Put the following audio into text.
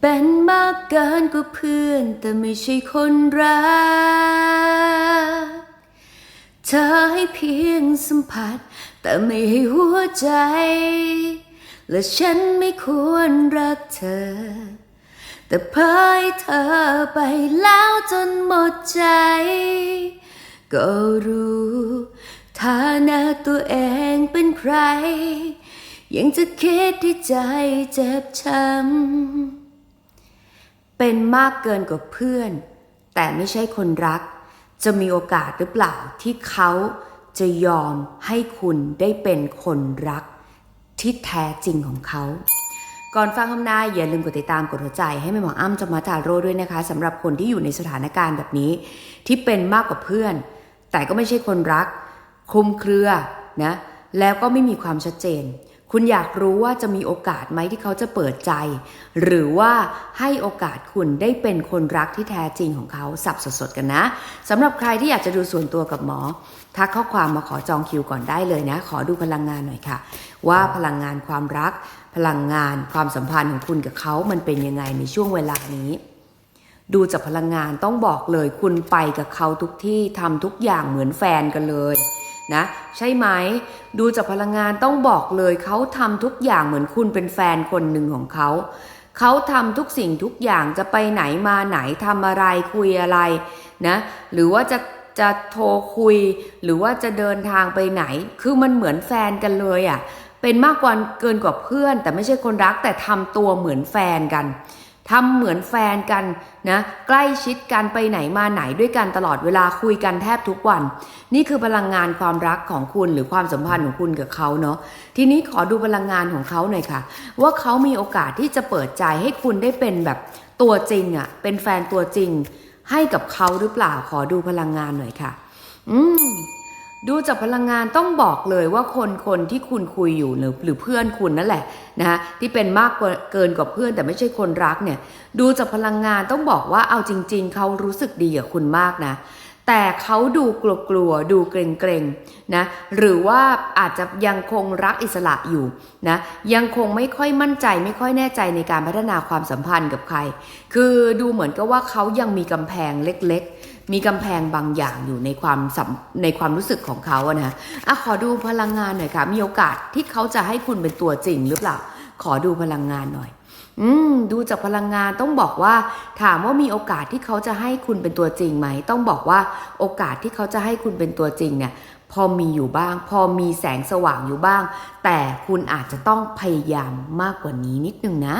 เป็นมากเกินกว่าเพื่อน แต่ไม่ใช่คนรัก เธอให้เพียงสัมผัส แต่ไม่ให้หัวใจ และฉันไม่ควรรักเธอ แต่เพยเธอไปแล้วจนหมดใจ ก็รู้ฐานะตัวเองเป็นใคร ยังจะคิดที่ใจเจ็บช้ำ เป็นมากเกินกว่าเพื่อน แต่ไม่ใช่คนรัก จะมีโอกาสหรือเปล่าที่เขาจะยอมให้คุณได้เป็นคนรัก ที่แท้จริงของเขา ก่อนฟังคำนายอย่าลืมกดติดตามกดหัวใจให้แม่หมออ้ำจมาตาโร่ด้วยนะคะสำหรับคนที่อยู่ในสถานการณ์แบบนี้ ที่เป็นมากกว่าเพื่อน แต่ก็ไม่ใช่คนรัก คลุมเครือนะแล้วก็ไม่มีความชัดเจน คุณอยากรู้ว่าจะมีโอกาสไหมที่เขาจะเปิดใจ หรือว่าให้โอกาสคุณได้เป็นคนรักที่แท้จริงของเขาสับสดๆกันนะสำหรับใครที่อยากจะดูส่วนตัวกับหมอทักข้อความมาขอจองคิวก่อนได้เลยนะ ขอดูพลังงานหน่อยค่ะ ว่าพลังงานความรัก พลังงานความสัมพันธ์ของคุณกับเขามันเป็นยังไงในช่วงเวลานี้ดูจากพลังงานต้องบอกเลยคุณไปกับเขาทุกที่ทำทุกอย่างเหมือนแฟนกันเลย นะใช่ไหม ดูจากพลังงานต้องบอกเลยเขาทำทุกอย่างเหมือนคุณเป็นแฟนคนหนึ่งของเขาเขาทำทุกสิ่งทุกอย่างจะไปไหนมาไหนทำอะไรคุยอะไรนะหรือว่าจะจะโทรคุย หรือว่าจะเดินทางไปไหน คือมันเหมือนแฟนกันเลยอะ่ะเป็นมากกว่าเกินกว่าเพื่อน แต่ไม่ใช่คนรักแต่ทำตัวเหมือนแฟนกัน ทำเหมือนแฟนกันนะใกล้ชิดกันไปไหนมาไหนด้วยกันตลอดเวลาคุยกันแทบทุกวัน นี่คือพลังงานความรักของคุณหรือความสัมพันธ์ของคุณกับเขาเนาะทีนี้ขอดูพลังงานของเขาหน่อยค่ะ ว่าเขามีโอกาสที่จะเปิดใจให้คุณได้เป็นแบบตัวจริงอะ่ะเป็นแฟนตัวจริง ให้กับเขาหรือเปล่าขอดูพลังงานหน่อยค่ะ อืม ดูจากพลังงานต้องบอกเลยว่าคนคนที่คุณคุยอยู่หรือหรือเพื่อนคุณนั่นแหละนะคะที่เป็นมากกว่าเกินกว่าเพื่อนแต่ไม่ใช่คนรักเนี่ยดูจากพลังงานต้องบอกว่าเอาจริง ๆ เขารู้สึกดีกับคุณมากนะ แต่เขาดูกลัวๆดูเกรงๆนะหรือว่าอาจจะยังคงรักอิสระอยู่นะยังคงไม่ค่อยมั่นใจ ไม่ค่อยแน่ใจในการพัฒนาความสัมพันธ์กับใคร คือดูเหมือนกับว่าเขายังมีกำแพงเล็กๆ มีกำแพงบางอย่างอยู่ในความสัมในความรู้สึกของเขาอะนะอะขอดูพลังงานหน่อยค่ะ มีโอกาสที่เขาจะให้คุณเป็นตัวจริงหรือเปล่า ขอดูพลังงานหน่อย อืม ดูจากพลังงานต้องบอกว่า ถามว่ามีโอกาสที่เขาจะให้คุณเป็นตัวจริงไหม ต้องบอกว่าโอกาสที่เขาจะให้คุณเป็นตัวจริงเนี่ย พอมีอยู่บ้าง พอมีแสงสว่างอยู่บ้าง แต่คุณอาจจะต้องพยายามมากกว่านี้นิดนึงนะ